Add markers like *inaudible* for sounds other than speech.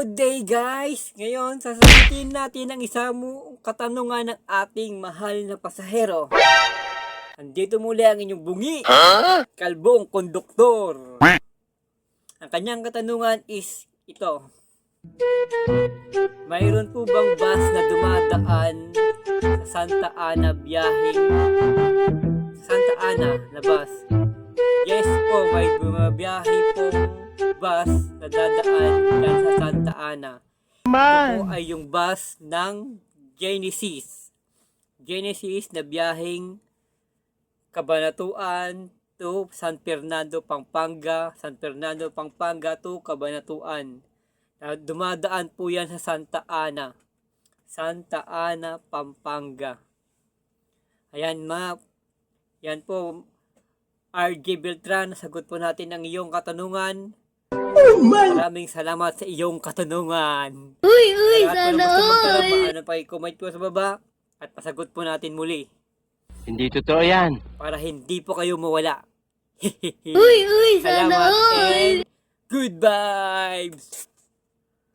Good day guys! Ngayon, sasagutin natin ang isang katanungan ng ating mahal na pasahero. Andito muli ang inyong bungi, kalbong konduktor. Ang kanyang katanungan is ito. Mayroon po bang bus na dumadaan sa Santa Ana biyaheng Santa Ana na bus? Yes po, may bumabiyahe pong bus na dadaan dyan sa Santa Ana. Ito po ay yung bus ng Genesis. Genesis na biyaheng Kabanatuan to San Fernando, Pampanga, San Fernando, Pampanga to Kabanatuan. Na Dumadaan po yan sa Santa Ana. Santa Ana, Pampanga. Ayan ma, yan po RJ Beltran, sagot po natin ang iyong katanungan. Maraming salamat sa iyong katanungan. Uy, uy, Kaya sana all. paano pa i-comment po sa baba at pasagot po natin muli Hindi totoo yan. para hindi po kayo mawala. *laughs* Uy, uy, sana all. good vibes!